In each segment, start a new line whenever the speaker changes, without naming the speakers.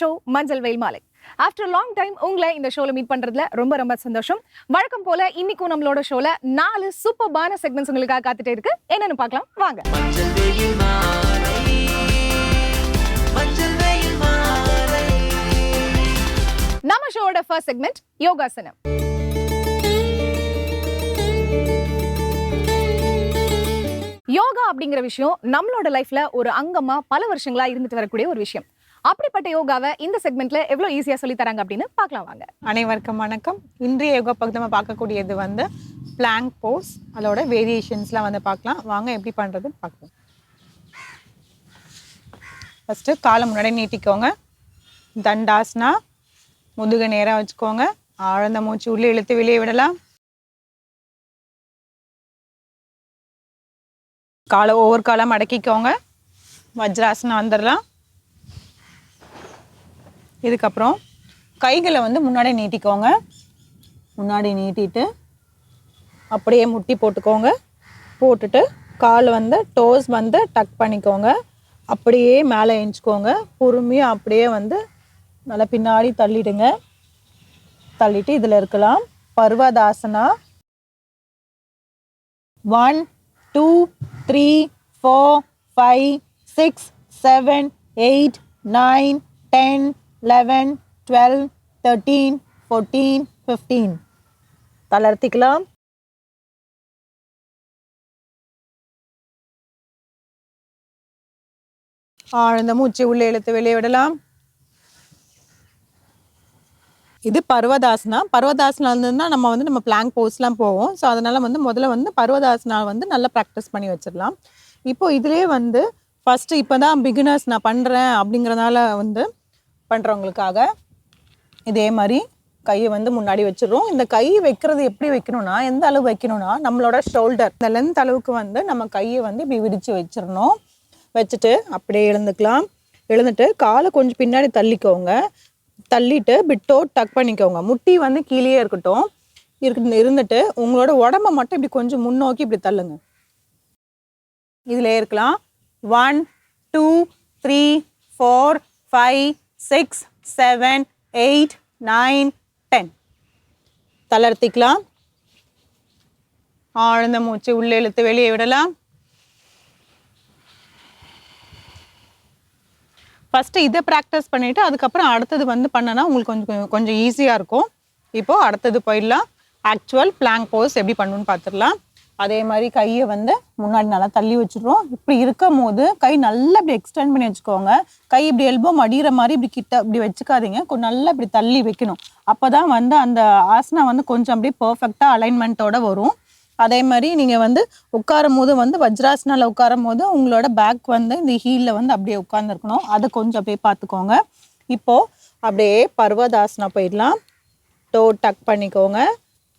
Show மஞ்சள் வெயில் மாலை. ஆஃப்டர் லாங் டைம் உங்களை இந்த ஷோல மீட் பண்றதுல ரொம்ப ரொம்ப சந்தோஷம். வழக்கம் போல இன்னைக்கும் நம்மளோட ஷோல நாலு சூப்பர்பான செக்மெண்ட்ஸ் உங்களுக்காக காத்துட்டே இருக்கு. என்னன்னு பார்க்கலாம். வாங்க. நம்ம ஷோவோட ஃபர்ஸ்ட் செக்மெண்ட் யோகாசனம். யோகா அப்படிங்கிற விஷயம் நம்மளோட லைஃப்ல ஒரு அங்கமா பல வருஷங்களா இருந்துட்டு வரக்கூடிய ஒரு விஷயம். அப்படிப்பட்ட யோகாவை இந்த செக்மெண்ட்ல எவ்வளவு ஈஸியா சொல்லி தராங்க அப்படின்னு பார்க்கலாம் வாங்க.
அனைவருக்கும் வணக்கம். இன்றைய யோகா பகுதி நம்ம பார்க்கக்கூடியது வந்து பிளாங்க் போஸ் அதோட வேரியேஷன்ஸ்லாம் வந்து பார்க்கலாம். வாங்க எப்படி பண்ணுறதுன்னு பார்க்கலாம். ஃபஸ்ட்டு காலை முன்னாடி நீட்டிக்கோங்க. தண்டாஸ்னா முதுக நேராக வச்சுக்கோங்க. ஆழ்ந்த மூச்சு உள்ளே இழுத்து வெளியே விடலாம். காலை ஒவ்வொரு காலம் மடக்கிக்கோங்க. வஜ்ராசனம் வந்துடலாம். இதுக்கப்புறம் கைகளை வந்து முன்னாடி நீட்டிக்கோங்க. முன்னாடி நீட்டிட்டு அப்படியே முட்டி போட்டுக்கோங்க. போட்டுட்டு கால் வந்து டோஸ் வந்து டக் பண்ணிக்கோங்க. அப்படியே மேலே எஞ்சிக்கோங்க பொறுமையாக அப்படியே வந்து நல்லா பின்னாடி தள்ளிடுங்க. தள்ளிட்டு இதில் இருக்கலாம். Parvatasana. One two three four five six seven eight nine ten eleven twelve thirteen fourteen fifteen தளர்த்திக்கலாம். ஆழ்ந்த மூச்சு உள்ளே இழுத்து வெளியே விடலாம். இது பர்வதாசனா? பர்வதாசனா இருந்ததுன்னா நம்ம வந்து நம்ம பிளாங்க் போஸ்லாம் போவோம். ஸோ அதனால வந்து முதல்ல வந்து பர்வதாசனா வந்து நல்லா ப்ராக்டிஸ் பண்ணி வச்சிடலாம். இப்போ இதுலேயே வந்து ஃபஸ்ட்டு இப்போ தான் பிகினர்ஸ் நான் பண்ணுறேன் அப்படிங்கிறனால வந்து பண்ணுறவங்களுக்காக இதே மாதிரி கையை வந்து முன்னாடி வச்சிடுறோம். இந்த கை வைக்கிறது எப்படி வைக்கணும்னா எந்த அளவு வைக்கணும்னா நம்மளோட ஷோல்டர் இந்த லென்த் அளவுக்கு வந்து நம்ம கையை வந்து இப்படி விரித்து வச்சிடணும். வச்சுட்டு அப்படியே எழுந்துக்கலாம். எழுந்துட்டு காலை கொஞ்சம் பின்னாடி தள்ளிக்கோங்க. தள்ளிட்டு பிட்டோ டக் பண்ணிக்கோங்க. முட்டி வந்து கீழேயே இருக்கட்டும். இருக்கு இருந்துட்டு உங்களோட உடம்ப மட்டும் இப்படி கொஞ்சம் முன்னோக்கி இப்படி தள்ளுங்க. இதில் இருக்கலாம். One two three four five six seven eight nine ten. தளர்த்திக்கலாம். ஆழ்ந்த மூச்சு உள்ளே இழுத்து வெளியே விடலாம். ஃபஸ்ட்டு இதை ப்ராக்டிஸ் பண்ணிவிட்டு அதுக்கப்புறம் அடுத்தது வந்து பண்ணனா உங்களுக்கு கொஞ்சம் கொஞ்சம் ஈஸியாக இருக்கும். இப்போது அடுத்தது போயிடலாம். ஆக்சுவல் பிளாங்க் போஸ் எப்படி பண்ணணுன்னு பார்த்துடலாம். அதே மாதிரி கையை வந்து முன்னாடி நல்லா தள்ளி வச்சுடுறோம். இப்படி இருக்கும் போது கை நல்லா இப்படி எக்ஸ்டெண்ட் பண்ணி வச்சுக்கோங்க. கை இப்படி எல்போ மடிகிற மாதிரி இப்படி கிட்ட இப்படி வச்சுக்காதீங்க. கொஞ்சம் நல்லா இப்படி தள்ளி வைக்கணும். அப்போ தான் வந்து அந்த ஆசனா வந்து கொஞ்சம் அப்படியே பர்ஃபெக்டாக அலைன்மெண்ட்டோட வரும். அதே மாதிரி நீங்கள் வந்து உட்காரும் போது வந்து வஜ்ராசனால உட்காரும் போது உங்களோட பேக் வந்து இந்த ஹீலில் வந்து அப்படியே உட்காந்துருக்கணும் அதை கொஞ்சம் அப்படியே பார்த்துக்கோங்க. இப்போது அப்படியே பர்வதாசனா போயிடலாம். டோ டக் பண்ணிக்கோங்க.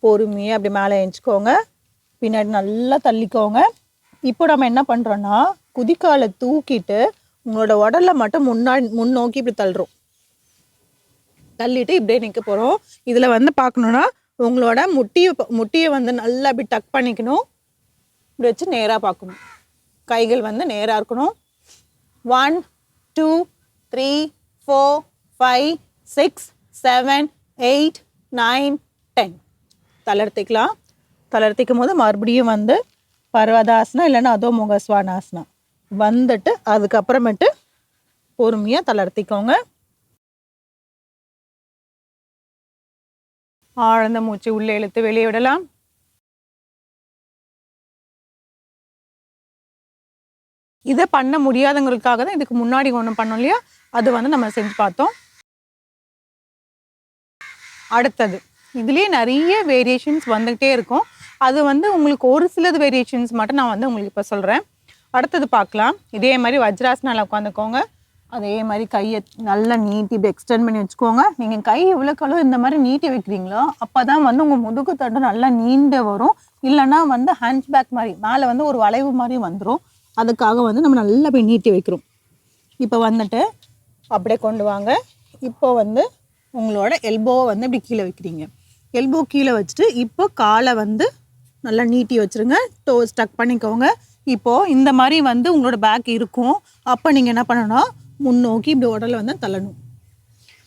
பொறுமையாக அப்படி மேலே எழுச்சிக்கோங்க பின்னாடி நல்லா தள்ளிக்கோங்க. இப்போ நம்ம என்ன பண்ணுறோன்னா குதிக்காலை தூக்கிட்டு உங்களோட உடல்ல மட்டும் முன்னாடி முன்னோக்கி இப்படி தள்ளுறோம். தள்ளிட்டு இப்படியே நிற்க போகிறோம் இதில் வந்து பார்க்கணுன்னா உங்களோட முட்டியை முட்டியை வந்து நல்லா இப்படி டக் பண்ணிக்கணும். இப்படி வச்சு நேராக பார்க்கணும். கைகள் வந்து நேராக இருக்கணும். One two three four five six seven eight nine ten தளர்த்திக்கலாம் தளர்த்திக்கும் போது மறுபடியும் வந்து பர்வதாசனம் இல்லைன்னா அதோ முகஸ்வானாசனம். வந்துட்டு அதுக்கப்புறமேட்டு பொறுமையாக தளர்த்திக்கோங்க. ஆழ்ந்த மூச்சு உள்ளே இழுத்து வெளியே விடலாம். இதை பண்ண முடியாதவங்களுக்காக தான் இதுக்கு முன்னாடி ஒன்று பண்ணோம் இல்லையா? அது வந்து நம்ம செஞ்சு பார்த்தோம். அடுத்தது. இதுலேயே நிறைய வேரியேஷன்ஸ் வந்துகிட்டே இருக்கும். அது வந்து உங்களுக்கு ஒரு சிலது வேரியேஷன்ஸ் மட்டும் நான் வந்து உங்களுக்கு இப்போ சொல்கிறேன் அடுத்தது பார்க்கலாம். இதே மாதிரி வஜ்ராசனால் உட்காந்துக்கோங்க. அதே மாதிரி கையை நல்லா நீட்டி இப்படி எக்ஸ்டெண்ட் பண்ணி வச்சுக்கோங்க. நீங்கள் கை எவ்வளோக்களோ இந்த மாதிரி நீட்டி வைக்கிறீங்களோ அப்போ தான் வந்து உங்கள் முதுகு தண்டு நல்லா நீண்டு வரும். இல்லைன்னா வந்து ஹேண்ட் பேக் மாதிரி மேலே வந்து ஒரு வளைவு மாதிரி வந்துடும் அதுக்காக வந்து நம்ம நல்லா போய் நீட்டி வைக்கிறோம். இப்போ வந்துட்டு அப்படியே கொண்டு வாங்க. இப்போ வந்து உங்களோட எல்போவை வந்து இப்படி கீழே வைக்கிறீங்க. எல்போ கீழே வச்சுட்டு இப்போ காலை வந்து நல்லா நீட்டி வச்சுருங்க. டோ ஸ்டக் பண்ணிக்கோங்க. இப்போது இந்த மாதிரி வந்து உங்களோட பேக் இருக்கும். அப்போ நீங்கள் என்ன பண்ணணும்னா முன்னோக்கி இப்படி உடலை வந்து தள்ளணும்.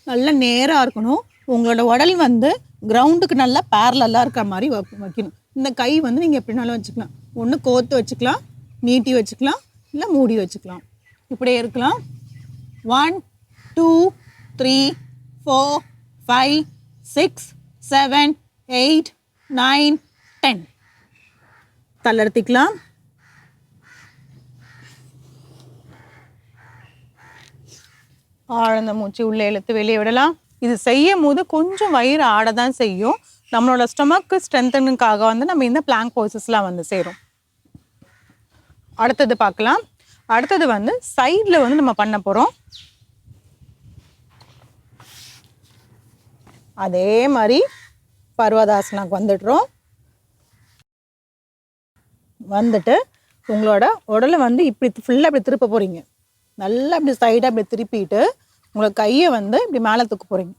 நல்லா நேராக இருக்கணும். உங்களோட உடல் வந்து கிரவுண்டுக்கு நல்லா பேரலெல்லாம் இருக்கிற மாதிரி வைக்கணும். இந்த கை வந்து நீங்கள் எப்படினாலும் வச்சுக்கலாம். ஒன்று கோத்து வச்சுக்கலாம் நீட்டி வச்சுக்கலாம் இல்லை மூடி வச்சுக்கலாம். இப்படியே இருக்கலாம். One two three four five six seven eight nine ten தள்ளர்த்திக்கலாம் ஆழ்ந்த மூச்சு உள்ளே இழுத்து வெளியே விடலாம். இது செய்யும் போது கொஞ்சம் வயிறு ஆட தான் செய்யும். நம்மளோட ஸ்டொமக்கு ஸ்ட்ரென்தனுக்காக வந்து நம்ம இந்த பிளாங்க் போசஸ்லாம் வந்து சேரும். அடுத்தது பார்க்கலாம். அடுத்தது வந்து சைடில் வந்து நம்ம பண்ண போகிறோம் அதே மாதிரி பர்வதாசனாக்கு வந்துடுறோம். வந்துட்டு உங்களோட உடலை வந்து இப்படி ஃபுல்லாக இப்படி திருப்ப போகிறீங்க நல்லா இப்படி சைடாக இப்படி திருப்பிட்டு உங்களோட கையை வந்து இப்படி மேலே தூக்க போகிறீங்க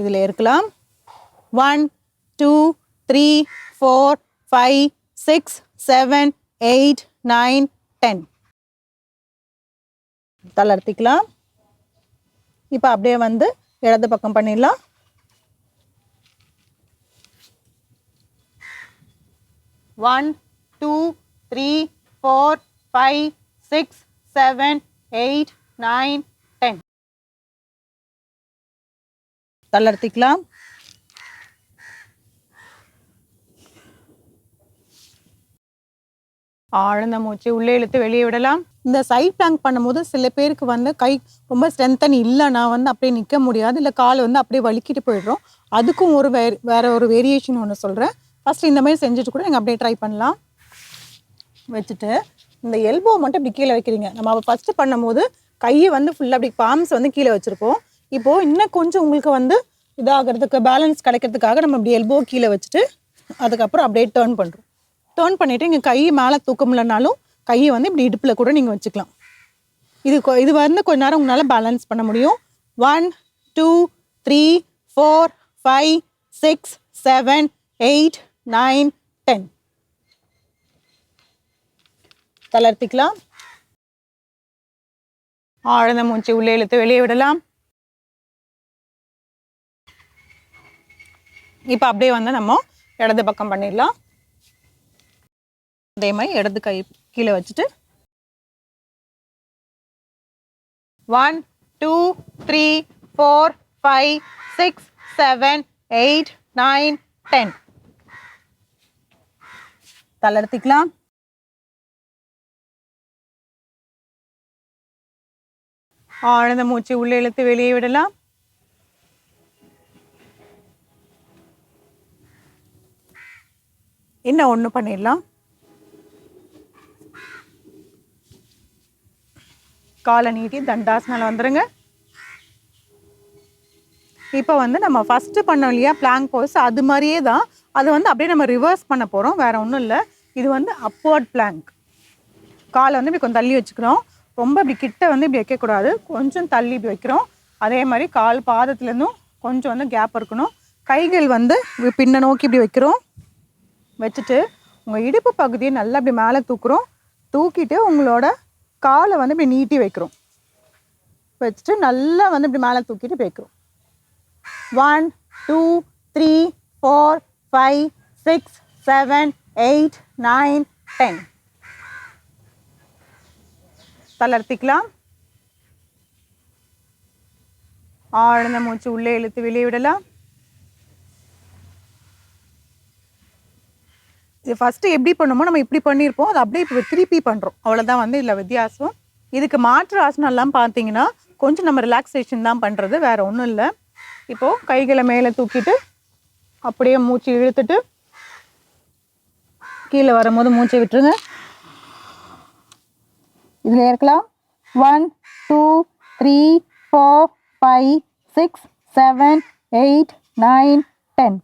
இதில் இருக்கலாம். One two three four five six seven eight nine ten தளர்த்திக்கலாம் இப்போ அப்படியே வந்து இடது பக்கம் பண்ணிடலாம். One two three four five six seven eight nine ten தளர்த்திக்கலாம் ஆழ்ந்த மூச்சு உள்ளே இழுத்து வெளியே விடலாம். இந்த சைட் பிளாங்க் பண்ணும்போது சில பேருக்கு வந்து கை ரொம்ப ஸ்ட்ரென்தன் இல்லைன்னா வந்து அப்படியே நிற்க முடியாது. இல்லை கால் வந்து அப்படியே வலிக்கிட்டு போயிடுறோம். அதுக்கும் ஒரு வேற வேற ஒரு வேரியேஷன் ஒன்று சொல்கிறேன் ஃபர்ஸ்ட் இந்த மாதிரி செஞ்சுட்டு கூட நீங்கள் அப்படியே ட்ரை பண்ணலாம். வச்சுட்டு இந்த எல்போ மட்டும் இப்படி கீழே வைக்கிறீங்க. நம்ம ஃபஸ்ட்டு பண்ணும்போது கையை வந்து ஃபுல்லாக அப்படி பாம்ஸ் வந்து கீழே வச்சுருப்போம். இப்போது இன்னும் கொஞ்சம் உங்களுக்கு வந்து இதாகிறதுக்கு பேலன்ஸ் கிடைக்கிறதுக்காக நம்ம இப்படி எல்போ கீழே வச்சுட்டு அதுக்கப்புறம் அப்படியே டேர்ன் பண்ணுறோம் டேர்ன் பண்ணிவிட்டு இங்கே கை மேலே தூக்க முடியலனாலும் கையை வந்து இப்படி இடுப்பில் கூட நீங்கள் வச்சுக்கலாம். இது கொ- இது வந்து கொஞ்ச நேரம் உங்களால் பேலன்ஸ் பண்ண முடியும். One two three four five six seven eight nine ten. தளர்த்திக்கலாம் ஆழ்ந்த மூச்சு உள்ளே இழுத்து வெளியே விடலாம். இப்போ அப்படியே வந்து நம்ம இடது பக்கம் பண்ணிடலாம். அதே மாதிரி இடது கை கீழே வச்சுட்டு. One two three four five six seven eight nine ten தளர்த்திக்கலாம் ஆழ்ந்த மூச்சு உள்ளே இழுத்து வெளியே விடலாம். இன்னும் ஒன்று பண்ணிடலாம்? காலை நீட்டி தண்டாசனால வந்துருங்க. இப்போ வந்து நம்ம ஃபஸ்ட்டு பண்ணோம் இல்லையா? பிளாங்க் போஸ் அது மாதிரியே தான் அது வந்து அப்படியே நம்ம ரிவர்ஸ் பண்ண போகிறோம் வேறு ஒன்றும் இல்லை. இது வந்து அப்பவர்ட் பிளாங்க் காலை வந்து இப்படி கொஞ்சம் தள்ளி வச்சுக்கிறோம். ரொம்ப இப்படி கிட்ட வந்து இப்படி வைக்கக்கூடாது கொஞ்சம் தள்ளி இப்படி வைக்கிறோம். அதே மாதிரி கால் பாதத்துலேருந்தும் கொஞ்சம் வந்து கேப் இருக்கணும். கைகள் வந்து பின்ன நோக்கி இப்படி வைக்கிறோம். வச்சுட்டு உங்கள் இடுப்பு பகுதியை நல்லா இப்படி மேலே தூக்குறோம். தூக்கிட்டு உங்களோட காலை வந்து இப்படி நீட்டி வைக்கிறோம். வச்சுட்டு நல்லா வந்து இப்படி மேலே தூக்கிட்டு வைக்கிறோம். One two three four five six seven eight nine ten தளர்த்திக்கலாம் ஆழ்ந்த மூச்சு உள்ளே இழுத்து வெளியே விடலாம் இது ஃபஸ்ட்டு எப்படி பண்ணுமோ நம்ம இப்படி பண்ணியிருப்போம் அது அப்படியே இப்போ திருப்பி பண்ணுறோம் அவ்வளோதான் வந்து இதில் வித்தியாசம் இதுக்கு மாற்று ஆசனம்லாம் பார்த்தீங்கன்னா கொஞ்சம் நம்ம ரிலாக்ஸேஷன் தான் பண்ணுறது வேறு ஒன்றும் இல்லை இப்போது கைகளை மேலே தூக்கிட்டு அப்படியே மூச்சு இழுத்துட்டு கீழே வரும்போது மூச்சை விட்டுருங்க. இதில் இருக்கலாம். One two three four five six seven eight nine ten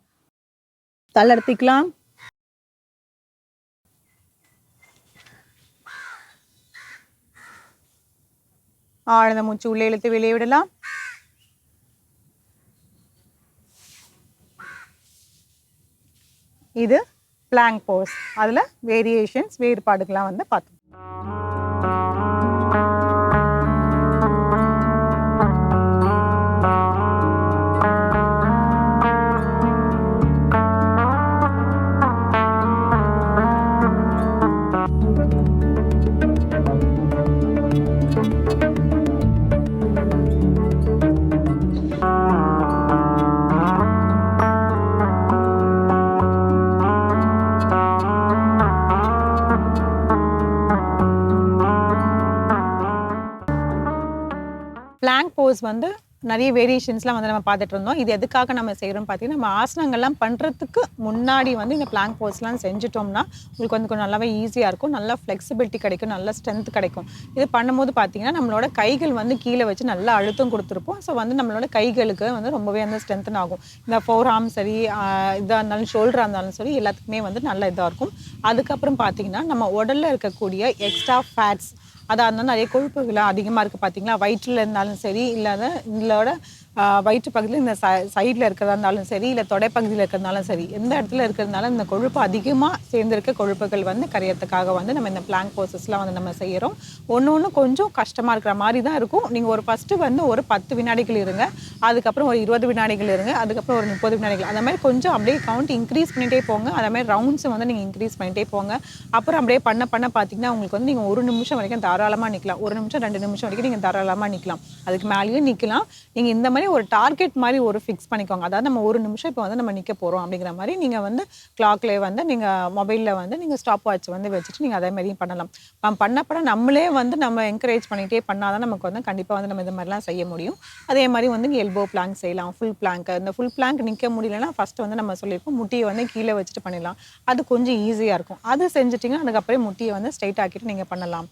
தளர்த்திக்கலாம் ஆழ்ந்த மூச்சு உள்ளே இழுத்து வெளியே விடலாம். இது பிளாங்க் போஸ் அதில் வேரியேஷன்ஸ் வேறுபாடுகள்லாம் வந்து பார்த்தோம் பிளாங்க் போஸ் வந்து நிறைய வேரியேஷன்ஸ்லாம் வந்து நம்ம பார்த்துட்டு இருந்தோம். இது எதுக்காக நம்ம செய்கிறோம் பார்த்தீங்கன்னா நம்ம ஆசனங்கள்லாம் பண்ணுறதுக்கு முன்னாடி வந்து இந்த பிளாங்க் போஸ்லாம் செஞ்சுட்டோம்னா உங்களுக்கு வந்து கொஞ்சம் நல்லாவே ஈஸியாக இருக்கும். நல்லா ஃப்ளெக்சிபிலிட்டி கிடைக்கும் நல்ல ஸ்ட்ரென்த் கிடைக்கும். இது பண்ணும்போது பார்த்தீங்கன்னா நம்மளோட கைகள் வந்து கீழே வச்சு நல்லா அழுத்தம் கொடுத்துருப்போம். ஸோ வந்து நம்மளோட கைகளுக்கு வந்து ரொம்பவே வந்து ஸ்ட்ரென்த்தன் ஆகும். இந்த ஃபோர் ஆர்ம் சரி இதாக இருந்தாலும் ஷோல்டராக இருந்தாலும் சரி எல்லாத்துக்குமே வந்து நல்ல இதாக இருக்கும். அதுக்கப்புறம் பார்த்தீங்கன்னா நம்ம உடலில் இருக்கக்கூடிய எக்ஸ்ட்ரா ஃபேட்ஸ் அதாக இருந்தாலும் நிறைய கொழுப்புகள் அதிகமாக இருக்குது பார்த்தீங்களா வயிற்றில் இருந்தாலும் சரி இல்லாத இதோட வயிற்று பகுதியில் இந்த சைடில் இருக்கிறதா இருந்தாலும் சரி இல்லை தொடைப்பகுதியில் இருக்கிறதுனாலும் சரி எந்த இடத்துல இருக்கிறதுனால இந்த கொழுப்பு அதிகமாக சேர்ந்திருக்க கொழுப்புகள் வந்து கரையறதுக்காக வந்து நம்ம இந்த பிளாங்க் ப்ரோசஸ்லாம் வந்து நம்ம செய்கிறோம் ஒன்று ஒன்று கொஞ்சம் கஷ்டமாக இருக்கிற மாதிரி தான் இருக்கும். நீங்கள் ஒரு ஃபஸ்ட்டு வந்து ஒரு பத்து வினாடிகள் இருங்க அதுக்கப்புறம் ஒரு இருபது வினாடிகள் இருங்க அதுக்கப்புறம் ஒரு முப்பது வினாடிகள். அந்த மாதிரி கொஞ்சம் அப்படியே கவுண்ட் இன்க்ரீஸ் பண்ணிகிட்டே போங்க. அதே மாதிரி ரவுண்ட்ஸை வந்து நீங்கள் இன்க்ரீஸ் பண்ணிகிட்டே போங்க. அப்புறம் அப்படியே பண்ண பண்ண பார்த்தீங்கன்னா உங்களுக்கு வந்து நீங்கள் ஒரு நிமிஷம் வரைக்கும் தாராளமாக நிற்கலாம் ஒரு நிமிஷம் ரெண்டு நிமிஷம் வரைக்கும் நீங்கள் தாராளமாக நிற்கலாம் அதுக்கு மேலேயும் நிற்கலாம் நீங்கள் இந்த மாதிரி ஒரு டார்கெட் மாதிரி ஒரு ஃபிக்ஸ் பண்ணிக்கோங்க. அதாவது நம்ம ஒரு நிமிஷம் இப்போ வந்து நம்ம நிற்க போகிறோம் அப்படிங்கிற மாதிரி நீங்கள் வந்து கிளாக்லேயே வந்து நீங்கள் மொபைலில் வந்து நீங்கள் ஸ்டாப் வாட்ச் வந்து வச்சுட்டு நீங்கள் அதே மாதிரியும் பண்ணலாம். நம்ம பண்ணப்பட நம்மளே வந்து நம்ம என்கரேஜ் பண்ணிகிட்டே பண்ணாதான் நமக்கு வந்து கண்டிப்பாக வந்து நம்ம இது மாதிரிலாம் செய்ய முடியும். அதே மாதிரி வந்து எல்போ பிளாங்க் செய்யலாம் ஃபுல் பிளாங்க் இந்த ஃபுல் பிளாங்க் நிற்க முடியலன்னா ஃபஸ்ட்டு வந்து நம்ம சொல்லியிருக்கோம் முட்டியை வந்து கீழே வச்சுட்டு பண்ணிடலாம். அது கொஞ்சம் ஈஸியாக இருக்கும். அது செஞ்சுட்டிங்கன்னா அதுக்கப்புறம் முட்டியை வந்து ஸ்ட்ரைட் ஆக்கிட்டு நீங்கள் பண்ணலாம்.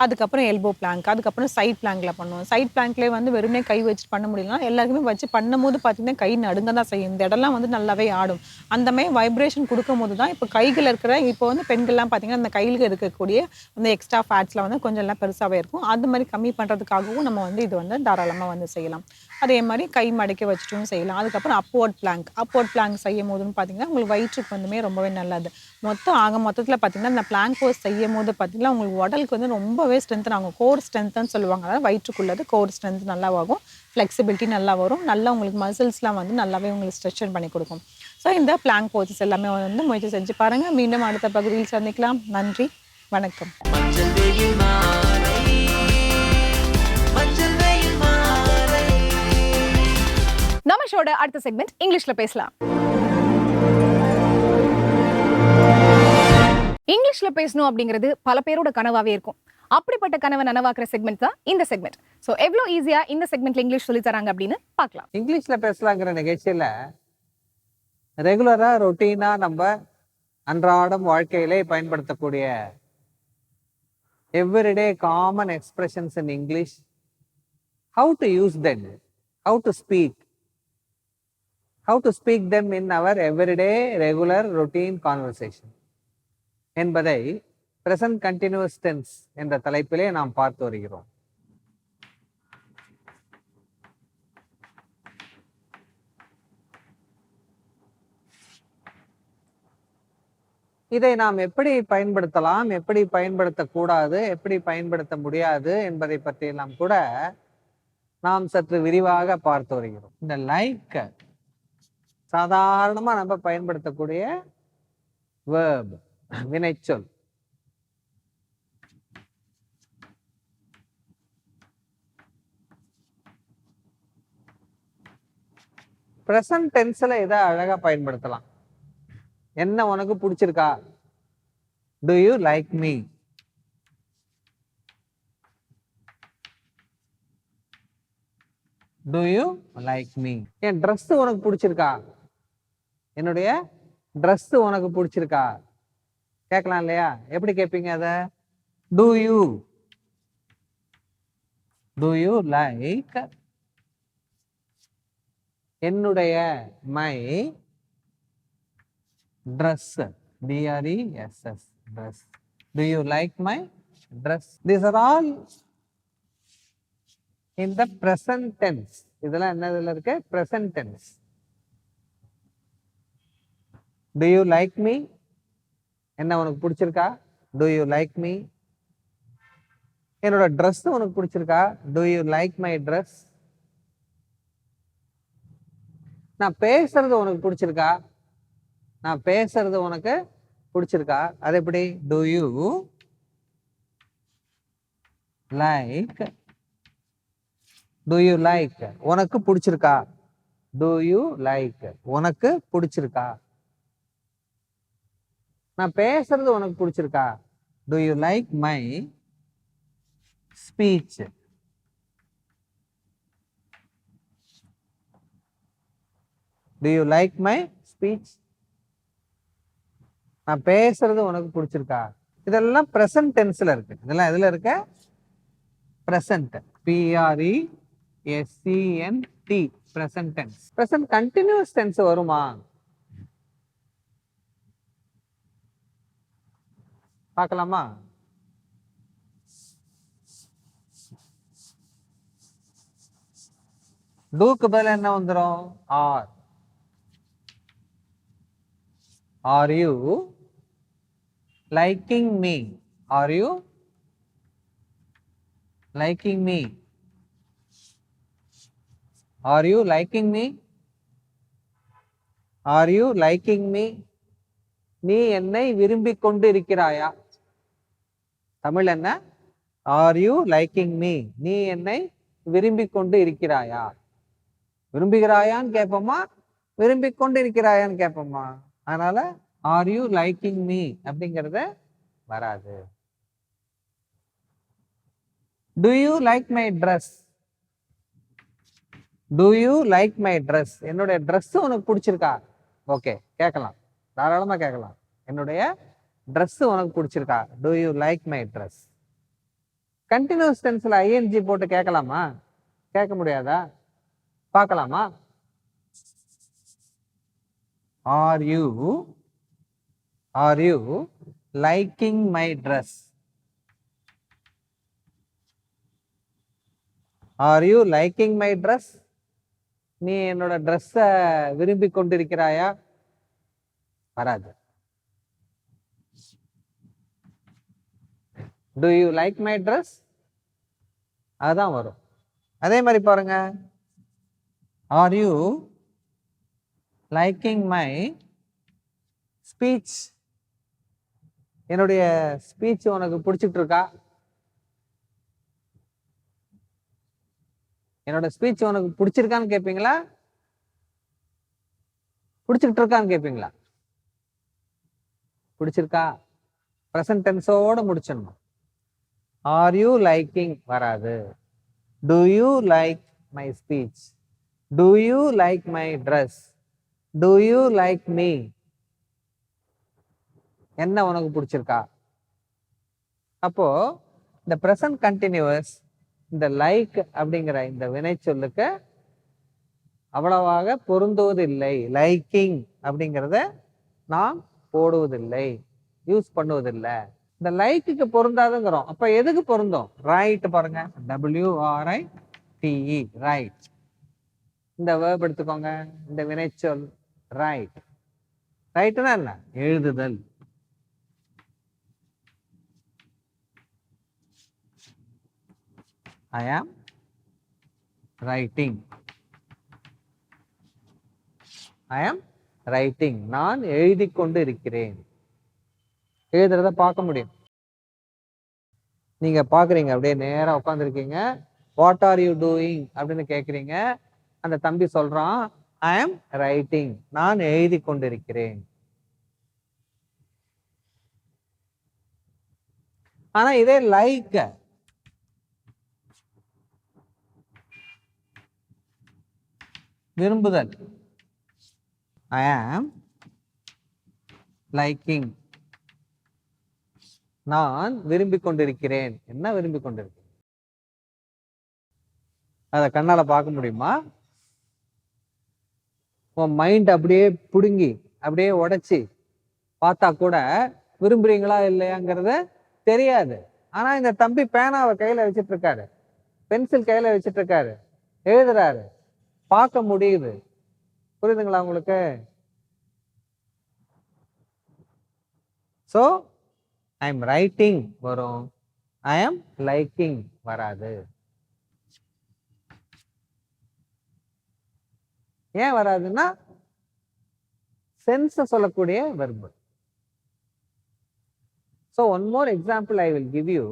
அதுக்கப்புறம் எல்போ பிளாங்க் அதுக்கப்புறம் சைட் பிளாங்கில் பண்ணுவோம். சைட் பிளாங்க்லேயே வந்து வெறுமனே கை வச்சு பண்ண முடியலனா எல்லாருக்குமே வச்சு பண்ணும்போது பார்த்தீங்கன்னா கை நடுங்க தான் செய்யும். இந்த இடம்லாம் வந்து நல்லாவே ஆடும். அந்த மாதிரி வைப்ரேஷன் கொடுக்கும் போது தான் இப்போ கைகள் இருக்கிற இப்போ வந்து பெண்கள்லாம் பார்த்தீங்கன்னா அந்த கையில் இருக்கக்கூடிய அந்த எக்ஸ்ட்ரா ஃபேட்ஸில் வந்து கொஞ்சம் எல்லாம் பெருசாகவே இருக்கும். அது மாதிரி கம்மி பண்ணுறதுக்காகவும் நம்ம வந்து இது வந்து தாராளமாக வந்து செய்யலாம். அதே மாதிரி கை மடக்கி வச்சுட்டும் செய்யலாம். அதுக்கப்புறம் அப்போர்ட் பிளாங்க் அப்போர்ட் பிளாங்க் செய்யும் போதுன்னு பார்த்தீங்கன்னா உங்களுக்கு வயிற்றுக்கு வந்துமே ரொம்பவே நல்லது. மொத்தம் ஆக மொத்தத்தில் பார்த்தீங்கன்னா இந்த பிளாங்க் போஸ் செய்யும் போது பார்த்தீங்கன்னா உங்களுக்கு உடலுக்கு வந்து ரொம்ப ரொம்பவே ஸ்ட்ரென்த்தன் ஆகும் கோர் ஸ்ட்ரென்த்னு சொல்லுவாங்க. அதாவது வயிற்றுக்குள்ளது கோர் ஸ்ட்ரென்த் நல்லா ஆகும் ஃப்ளெக்சிபிலிட்டி நல்லா வரும். நல்லா உங்களுக்கு மசில்ஸ்லாம் வந்து நல்லாவே உங்களுக்கு ஸ்ட்ரெச்சர் பண்ணி கொடுக்கும். ஸோ இந்த பிளாங்க் போச்சஸ் எல்லாமே வந்து முயற்சி செஞ்சு பாருங்கள் மீண்டும் அடுத்த பகுதியில் சந்திக்கலாம். நன்றி. வணக்கம்.
நம்ம ஷோட அடுத்த செக்மெண்ட் இங்கிலீஷ்ல பேசலாம். இங்கிலீஷ்ல பேசணும் அப்படிங்கிறது பல பேரோட கனவாவே இருக்கும். அப்படிப்பட்ட கனவை நனவாக்குற செக்மெண்ட் தான் இந்த செக்மெண்ட் ஸோ எவ்வளோ ஈஸியாக இந்த செக்மெண்ட்ல இங்கிலீஷ் சொல்லி தராங்க அப்படின்னு பார்க்கலாம்.
இங்கிலீஷ்ல பேசலாங்கிற நிகழ்ச்சியில ரெகுலரா ரொட்டீனா நம்ம அன்றாடம் வாழ்க்கையிலே பயன்படுத்தக்கூடிய everyday common expressions in English how to use then how to speak how to speak them in our everyday regular routine conversation என்பதை பிரசன்ட் கண்டினியூஸ் டென்ஸ் என்ற தலைப்பிலே நாம் பார்த்து வருகிறோம். இதை நாம் எப்படி பயன்படுத்தலாம் எப்படி பயன்படுத்தக்கூடாது எப்படி பயன்படுத்த முடியாது என்பதை பற்றியெல்லாம் கூட நாம் சற்று விரிவாக பார்த்து வருகிறோம். இந்த லைக் சாதாரணமாக நம்ம பயன்படுத்தக்கூடிய வேர்ப் வினைச்சொல். ப்ரெசன்ட் டென்ஸில் இதை அழகா பயன்படுத்தலாம்? என்ன உனக்கு பிடிச்சிருக்கா? Do you like me do you like me N dress உனக்கு பிடிச்சிருக்கா? என்னுடைய ட்ரெஸ் உனக்கு பிடிச்சிருக்கா? கேட்கலாம் இல்லையா? எப்படி கேட்பீங்க அதை? Do you do you like என்னுடைய my dress D R E D R E S S dress do you like my dress this are all in the present tense இதெல்லாம் என்ன என்னதுல இருக்கு present tense do you like me என்ன உனக்கு பிடிச்சிருக்கா do you like me என்னோட dress உனக்கு பிடிச்சிருக்கா do you like my dress நான் பேசுறது உனக்கு பிடிச்சிருக்கா? நான் பேசுறது உனக்கு பிடிச்சிருக்கா? அது எப்படி? Do you like do you like உனக்கு பிடிச்சிருக்கா? டு யூ லைக் உனக்கு பிடிச்சிருக்கா? நான் பேசுறது உனக்கு பிடிச்சிருக்கா? Do you like my speech do you like my speech நான் பேசுறது உனக்கு பிடிச்சிருக்கா? இதெல்லாம் ப்ரெசன்ட் டென்ஸ்ல இருக்கு. இதெல்லாம் எதில் இருக்க? Present P R E S C N T present tense present continuous tense வருமா? பார்க்கலாமா? டூக்கு பதில் என்ன வந்துரும்? Are are you liking me are you liking me are you liking me are you liking me நீ என்னை விரும்பிக் கொண்டு இருக்கிறாயா தமிழ் என்ன? ஆர் யூ லைக்கிங் மீ நீ என்னை விரும்பிக் கொண்டு இருக்கிறாயா விரும்புகிறாயான்னு கேட்போமா விரும்பிக் கொண்டு இருக்கிறாயான்னு கேட்போமா அதனால ஆர் யூ லைக்கிங் மீ அப்படிங்கறத வராது. Do you like my dress do you like my dress என்னுடைய ட்ரெஸ் உனக்கு பிடிச்சிருக்கா? ஓகே கேட்கலாம். தாராளமா கேட்கலாம். என்னுடைய ட்ரெஸ் உனக்கு பிடிச்சிருக்கா? Do you like my dress continuous டென்ஸ்ல I N G போட்டு கேட்கலாமா? கேட்க முடியாதா? பார்க்கலாமா? Are you are you liking my dress are you liking my dress நீ என்னோட ட்ரெஸ்ஸை விரும்பி கொண்டிருக்கிறாயா? வராது. Do you like my dress அதுதான் வரும். அதே மாதிரி பாருங்க. Are you liking my speech என்னுடைய ஸ்பீச் உனக்கு பிடிச்சிட்டு இருக்கா என்னோட ஸ்பீச் உனக்கு பிடிச்சிருக்கான்னு கேட்பீங்களா பிடிச்சிக்கிட்டு இருக்கான்னு கேட்பீங்களா பிடிச்சிருக்கா ப்ரெசன்ட் டென்ஸோட முடிச்சிடணும். ஆர் யூ லைக்கிங் வராது. Do you like my speech do you like my dress do you like me என்ன உனக்கு பிடிச்சிருக்கா? அப்போ இந்த ப்ரெசன்ட் கண்டினியூவஸ் இந்த லைக் அப்படிங்கிற இந்த வினைச்சொல்லுக்கு அவ்வளவாக பொருந்துவதில்லை. லைக்கிங் அப்படிங்கிறத நாம் போடுவதில்லை. யூஸ் பண்ணுவதில்லை. இந்த லைக்குக்கு பொருந்தாதுங்கிறோம். அப்ப எதுக்கு பொருந்தும்? ரைட் பாருங்க. W R I T E right இந்த வேர்ப் எடுத்துக்கோங்க. இந்த வினைச்சொல். ரைட் ரைட்டுனா என்ன? எழுதுதல். ஐ ஆம் ரைட்டிங் ஐ ஆம் ரைட்டிங் நான் எழுதி கொண்டு இருக்கிறேன் எழுதுறத பார்க்க முடியும். நீங்க பாக்குறீங்க அப்படியே நேரா உட்காந்துருக்கீங்க வாட் ஆர் யூ டூயிங் அப்படின்னு கேக்குறீங்க. அந்த தம்பி சொல்றான் ஐ ஆம் ரைட்டிங் நான் எழுதி கொண்டிருக்கிறேன் ஆனா இதே லைக் விரும்புதல். ஐ ஆம் லைக்கிங் நான் விரும்பிக் கொண்டிருக்கிறேன் என்ன விரும்பிக் கொண்டிருக்கிறேன் அதை கண்ணால பார்க்க முடியுமா? உன் மைண்ட் அப்படியே பிடுங்கி அப்படியே உடைச்சி பார்த்தா கூட விரும்புறீங்களா இல்லையாங்கிறத தெரியாது. ஆனா இந்த தம்பி பேனாவை கையில வச்சிட்டு இருக்காரு பென்சில் கையில வச்சிட்டு இருக்காரு எழுதுறாரு. பார்க்க முடியுது. புரியுதுங்களா உங்களுக்கு? ஸோ ஐ எம் ரைட்டிங் வரும். ஐ எம் லைக்கிங் வராது. ஏன் வராதுன்னா சென்ஸை சொல்லக்கூடிய verb so one more example I will give you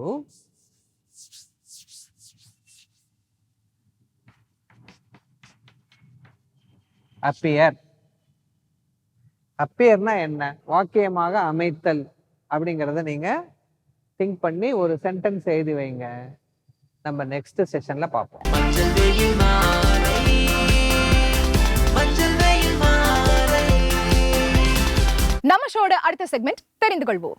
appear அப்பியர்னா என்ன? வாக்கியமாக அமைத்தல் அப்படிங்கிறத நீங்கள் திங்க் பண்ணி ஒரு சென்டென்ஸ் எழுதி வைங்க. நம்ம நெக்ஸ்ட் செஷனில் பார்ப்போம்.
நம்ம ஷோட அடுத்த செக்மெண்ட் தெரிந்து கொள்வோம்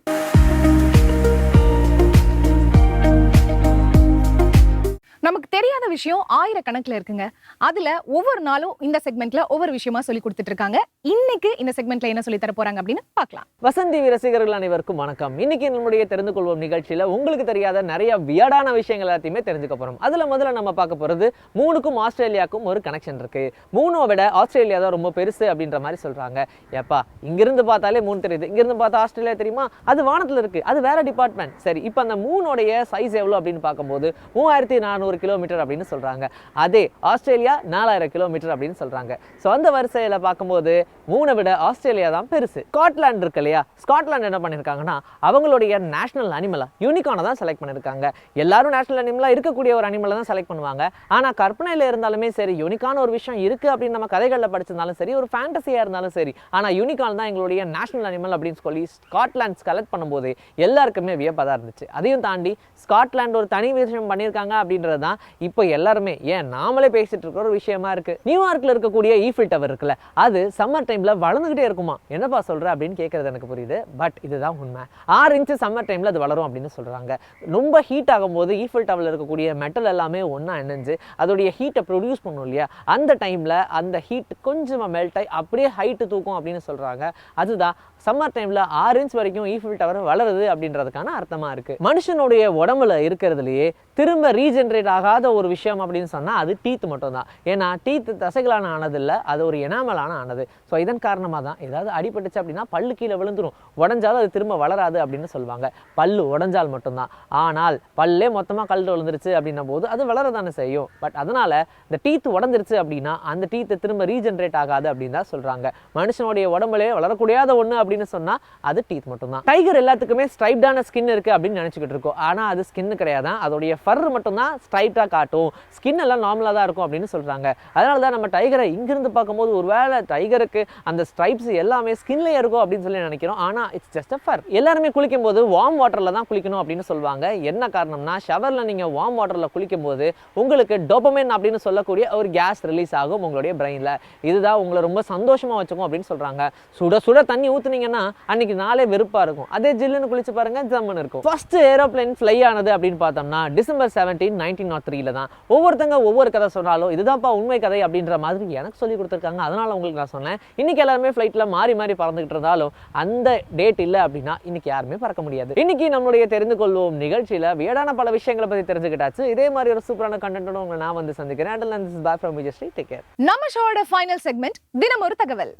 நமக்கு தெரியாத விஷயம் ஆயிரக்கணக்கில் இருக்குங்க. அதில் ஒவ்வொரு நாளும் இந்த செக்மெண்ட்ல ஒவ்வொரு விஷயமா சொல்லி கொடுத்துட்டு இருக்காங்க இன்னைக்கு இந்த செக்மெண்ட்ல என்ன சொல்லி தர போறாங்க அப்படின்னு பார்க்கலாம்.
வசந்தி ரசிகர்கள் அனைவருக்கும் வணக்கம். இன்னைக்கு நம்முடைய தெரிந்து கொள்வோம் நிகழ்ச்சியில் உங்களுக்கு தெரியாத நிறைய வியடான விஷயங்கள் எல்லாத்தையுமே தெரிஞ்சுக்க போறோம். அதில் முதல்ல நம்ம பார்க்க போகிறது மூணுக்கும் ஆஸ்திரேலியாவுக்கும் ஒரு கனெக்ஷன் இருக்கு. மூணோ விட ஆஸ்திரேலியா தான் ரொம்ப பெருசு அப்படின்ற மாதிரி சொல்றாங்க. ஏப்பா இங்கிருந்து பார்த்தாலே மூணு தெரியுது. இங்கிருந்து பார்த்தா ஆஸ்திரேலியா தெரியுமா? அது வானத்தில் இருக்கு. அது வேற டிபார்ட்மெண்ட் சரி இப்போ அந்த மூணுடைய சைஸ் எவ்வளோ அப்படின்னு பார்க்கும்போது மூவாயிரத்தி நானூறு கிலோமீட்டர் அப்படின்னு சொல்றாங்க. அதே ஆஸ்திரேலியா நாலாயிரம் கிலோமீட்டர் அப்படின்னு சொல்றாங்க. ஸோ அந்த வரிசையில பார்க்கும்போது மூணை விட ஆஸ்திரேலியா தான் பெருசு. ஸ்காட்லாண்ட் இருக்கு இல்லையா? ஸ்காட்லாண்ட் என்ன பண்ணியிருக்காங்கன்னா அவங்களுடைய நேஷனல் அனிமலா யூனிகானை தான் செலக்ட் பண்ணியிருக்காங்க எல்லாரும் நேஷனல் அனிமலா இருக்கக்கூடிய ஒரு அனிமலை தான் செலக்ட் பண்ணுவாங்க. ஆனால் கற்பனையில் இருந்தாலுமே சரி யூனிக்கான ஒரு விஷயம் இருக்கு அப்படின்னு நம்ம கதைகளில் படிச்சிருந்தாலும் சரி ஒரு ஃபேண்டசியாக இருந்தாலும் சரி ஆனால் யூனிகான் தான் எங்களுடைய நேஷனல் அனிமல் அப்படின்னு சொல்லி ஸ்காட்லாண்ட் செலக்ட் பண்ணும்போது எல்லாருக்குமே வியப்பாக தான் இருந்துச்சு. அதையும் தாண்டி ஸ்காட்லாண்ட் ஒரு தனி விஷயம் பண்ணியிருக்காங்க அப்படின்றது தான் இப்போ எல்லாருமே ஏன் நாமளே பேசிட்டு இருக்கிற ஒரு விஷயமா இருக்கு. நியூயார்க்ல இருக்கக்கூடிய ஈஃபில் டவர் இருக்குல்ல அது சம்மர் டைம்ல வளர்ந்துகிட்டே இருக்குமா? என்னப்பா சொல்ற அப்படின்னு கேட்கறது எனக்கு புரியுது. பட் இதுதான் உண்மை. ஆறு இன்ச்சு சம்மர் டைம்ல அது வளரும் அப்படின்னு சொல்றாங்க. ரொம்ப ஹீட் ஆகும்போது ஈஃபில் டவர்ல இருக்கக்கூடிய மெட்டல் எல்லாமே ஒன்னா இணைஞ்சு அதோடைய ஹீட்டை ப்ரொடியூஸ் பண்ணும் இல்லையா? அந்த டைம்ல அந்த ஹீட் கொஞ்சமா மெல்ட் ஆகி அப்படியே ஹைட்டு தூக்கும் அப்படின்னு சொல்றாங்க. அதுதான் சம்மர் டைமில் ஆறு இன்ச் வரைக்கும் ஈஃபில் டவர் வளருது அப்படின்றதுக்கான அர்த்தமாக இருக்குது மனுஷனுடைய உடம்புல இருக்கிறதுலையே திரும்ப ரீஜென்ரேட் ஆகாத ஒரு விஷயம் அப்படின்னு சொன்னால் அது டீத் மட்டும்தான். ஏன்னா டீத் தசைகளான ஆனது அது ஒரு எனாமலான ஆனது. ஸோ இதன் காரணமாக தான் ஏதாவது அடிபட்டுச்சு அப்படின்னா பல்லு கீழே விழுந்துரும். உடஞ்சாலும் அது திரும்ப வளராது அப்படின்னு சொல்லுவாங்க. பல்லு உடஞ்சால் மட்டும்தான். ஆனால் பல்லே மொத்தமாக கல் விழுந்துருச்சு அப்படின்னும் போது அது வளர தானே செய்யும். பட் அதனால் இந்த டீத் உடஞ்சிருச்சு அப்படின்னா அந்த டீத்தை திரும்ப ரீஜென்ரேட் ஆகாது அப்படின்னு தான் சொல்கிறாங்க மனுஷனுடைய உடம்புலே வளரக்கூடியாத ஒன்று அப்படின்னு சொன்னால் அது டீத் மட்டும்தான். டைகர் எல்லாத்துக்குமே ஸ்ட்ரைப்டான ஸ்கின் இருக்குது அப்படின்னு நினச்சிக்கிட்டு இருக்கோம். ஆனா அது ஸ்கின் கிடையாது? அதோடைய ஃபர் மட்டும்தான் ஸ்ட்ரைட்டா காட்டும். ஸ்கின் எல்லாம் நார்மலா தான் இருக்கும் அப்படின்னு சொல்கிறாங்க அதனால தான் நம்ம டைகரை இங்கிருந்து பார்க்கும்போது ஒருவேளை டைகருக்கு அந்த ஸ்ட்ரைப்ஸ் எல்லாமே ஸ்கின்ல இருக்கும் அப்படின்னு சொல்லி நினைக்கிறோம். ஆனா இட்ஸ் ஜஸ்ட் அ ஃபர் எல்லாருமே குளிக்கும் போது வார்ம் வாட்டர்ல தான் குளிக்கணும் அப்படின்னு சொல்லுவாங்க. என்ன காரணம்னா ஷவர்ல நீங்க வார்ம் வாட்டர்ல குளிக்கும் போது உங்களுக்கு டோபமைன் அப்படின்னு சொல்லக்கூடிய ஒரு கேஸ் ரிலீஸ் ஆகும் உங்களுடைய பிரெயினில் இதுதான் உங்களை ரொம்ப சந்தோஷமா வச்சுக்கும் அப்படின்னு சொல்றாங்க. சுட சுட தண்ணி ஊத்துனீங்கன்னா அன்னைக்கு நாளே வெறுப்பா இருக்கும். அதே ஜில்லுன்னு குளிச்சு பாருங்க ஜம்மன் இருக்கும். ஃபர்ஸ்ட் ஏரோப்ளைன் ஃப்ளை ஆனது அப்படின்னு பார்த்தோம்னா டிசம்பர் செவன்டீன் நைன்டீன் நாட் த்ரீல தான். ஒவ்வொருத்தங்க ஒவ்வொரு கதை சொன்னாலும் இதுதான்ப்பா உண்மை கதை அப்படின்ற மாதிரி எனக்கு சொல்லி கொடுத்துருக்காங்க. அதனால உங்களுக்கு நான் சொன்னேன். இன்னைக்கு எல்லாருமே ஃப்ளைட்டில் மாறி மாறி பறந்துகிட்டு இருந்தாலும் அந்த டேட் இல்லை அப்படின்னா இன்னைக்கு யாருமே பறக்க முடியாது. இன்னைக்கு நம்மளுடைய தெரிந்து கொள்வோம் நிகழ்ச்சியில வியடான பல விஷயங்களை பத்தி தெரிஞ்சுக்கிட்டாச்சு. இதே மாதிரி ஒரு சூப்பரான கண்டென்ட்டோட உங்களை நான் வந்து சந்திக்கிறேன். And back from Vijay take care
நம்ம ஷோட ஃபைனல் செக்மெண்ட் தினம் ஒரு தகவல்.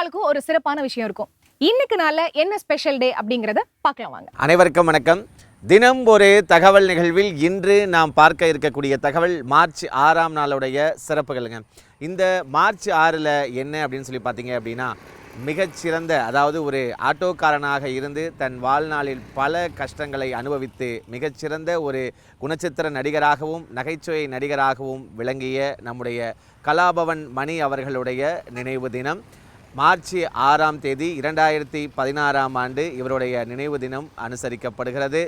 நாளுக்கும் ஒரு சிறப்பான விஷயம் இருக்கும். இன்னைக்கு நாள்ல என்ன ஸ்பெஷல் டே அப்படிங்கறத பார்க்கலாம் வாங்க.
அனைவருக்கும் வணக்கம். தினம் ஒரு தகவல் நிகழ்வில் இன்று நாம் பார்க்க இருக்கக்கூடிய தகவல் மார்ச் ஆறாம் நாளுடைய சிறப்புகளுங்க. இந்த மார்ச் ஆறில் என்ன அப்படின்னு சொல்லி பார்த்தீங்க அப்படின்னா மிகச்சிறந்த அதாவது ஒரு ஆட்டோக்காரனாக இருந்து தன் வாழ்நாளில் பல கஷ்டங்களை அனுபவித்து மிகச்சிறந்த ஒரு குணச்சித்திர நடிகராகவும் நகைச்சுவை நடிகராகவும் விளங்கிய நம்முடைய கலாபவன் மணி அவர்களுடைய நினைவு தினம். மார்ச் ஆறாம் தேதி இரண்டாயிரத்தி பதினாறாம் ஆண்டு இவருடைய நினைவு தினம் அனுசரிக்கப்படுகிறது.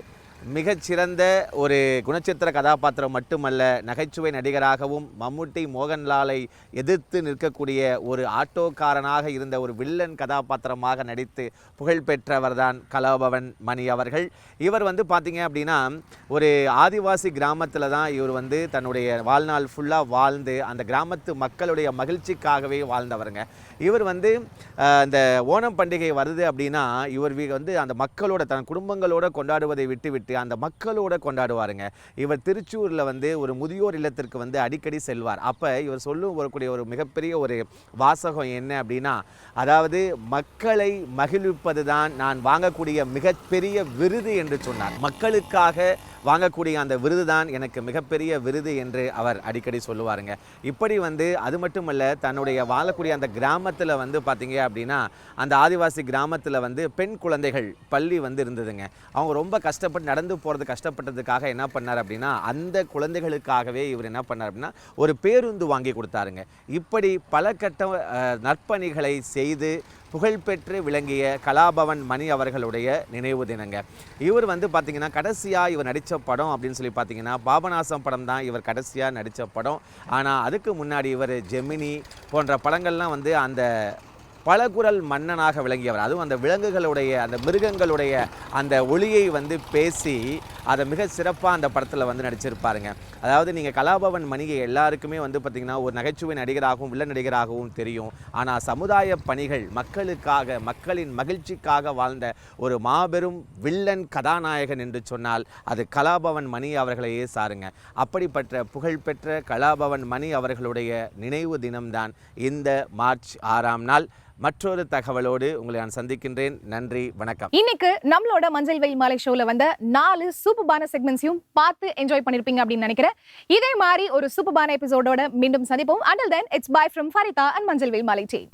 மிகச்சிறந்த ஒரு குணச்சித்திர கதாபாத்திரம் மட்டுமல்ல நகைச்சுவை நடிகராகவும் மம்முட்டி மோகன்லாலை எதிர்த்து நிற்கக்கூடிய ஒரு ஆட்டோக்காரனாக இருந்த ஒரு வில்லன் கதாபாத்திரமாக நடித்து புகழ்பெற்றவர்தான் கலாபவன் மணி அவர்கள். இவர் வந்து பார்த்திங்க அப்படின்னா ஒரு ஆதிவாசி கிராமத்தில் தான் இவர் வந்து தன்னுடைய வாழ்நாள் ஃபுல்லாக வாழ்ந்து அந்த கிராமத்து மக்களுடைய மகிழ்ச்சிக்காகவே வாழ்ந்தவருங்க. இவர் வந்து அந்த இந்த ஓணம் பண்டிகை வருது அப்படின்னா இவர் வந்து அந்த மக்களோட தன் குடும்பங்களோட கொண்டாடுவதை விட்டுவிட்டு அந்த மக்களோட கொண்டாடுவாருங்க. இவர் திருச்சூரில் வந்து ஒரு முதியோர் இல்லத்திற்கு வந்து அடிக்கடி செல்வார். அப்போ இவர் சொல்லும் வரக்கூடிய ஒரு மிகப்பெரிய ஒரு வாசகம் என்ன அப்படின்னா அதாவது மக்களை மகிழ்விப்பது தான் நான் வாங்கக்கூடிய மிகப்பெரிய விருது என்று சொன்னார். மக்களுக்காக வாங்கக்கூடிய அந்த விருது தான் எனக்கு மிகப்பெரிய விருது என்று அவர் அடிக்கடி சொல்லுவாருங்க. இப்படி வந்து அது மட்டுமல்ல தன்னுடைய வாழக்கூடிய அந்த கிராமத்தில் வந்து பார்த்தீங்க அப்படின்னா அந்த ஆதிவாசி கிராமத்தில் வந்து பெண் குழந்தைகள் பள்ளி வந்து இருந்ததுங்க. அவங்க ரொம்ப கஷ்டப்பட்டு நடந்து நடந்து போகிறது கஷ்டப்பட்டதுக்காக என்ன பண்ணார் அப்படின்னா அந்த குழந்தைகளுக்காகவே இவர் என்ன பண்ணார் அப்படின்னா ஒரு பேருந்து வாங்கி கொடுத்தாருங்க. இப்படி பல கட்ட நற்பணிகளை செய்து புகழ்பெற்று விளங்கிய கலாபவன் மணி அவர்களுடைய நினைவு தினங்க. இவர் வந்து பார்த்திங்கன்னா கடைசியாக இவர் நடித்த படம் அப்படின்னு சொல்லி பார்த்தீங்கன்னா பாபநாசம் படம் தான் இவர் கடைசியாக நடித்த படம். ஆனால் அதுக்கு முன்னாடி இவர் ஜெமினி போன்ற படங்கள்லாம் வந்து அந்த பலகுரல் மன்னனாக விளங்கியவர். அதுவும் அந்த விலங்குகளுடைய அந்த மிருகங்களுடைய அந்த ஒளியை வந்து பேசி அதை மிக சிறப்பாக அந்த படத்தில் வந்து நடிச்சிருப்பாருங்க. அதாவது நீங்கள் கலாபவன் மணிகை எல்லாருக்குமே வந்து பார்த்திங்கன்னா ஒரு நகைச்சுவை நடிகராகவும் வில்லன் நடிகராகவும் தெரியும். ஆனால் சமுதாய பணிகள் மக்களுக்காக மக்களின் மகிழ்ச்சிக்காக வாழ்ந்த ஒரு மாபெரும் வில்லன் கதாநாயகன் என்று சொன்னால் அது கலாபவன் மணி அவர்களையே சாருங்க. அப்படிப்பட்ட புகழ்பெற்ற கலாபவன் மணி அவர்களுடைய நினைவு தினம்தான் இந்த மார்ச் ஆறாம் நாள். மற்றொரு தகவலோடு உங்களை நான் சந்திக்கின்றேன். நன்றி வணக்கம்.
இன்னைக்கு நம்மளோட மஞ்சள் வெயில் மாலை ஷோல வந்த நாலு சூப்பர்பான செக்மெண்ட்ஸையும் பார்த்து என்ஜாய் பண்ணிருப்பீங்க அப்படின்னு நினைக்கிறேன். இதே மாதிரி ஒரு சூப்பர்பான எபிசோடோட மீண்டும் சந்திப்போம். Until then it's bye from Farida and மஞ்சள் வெயில் மாலை டீம்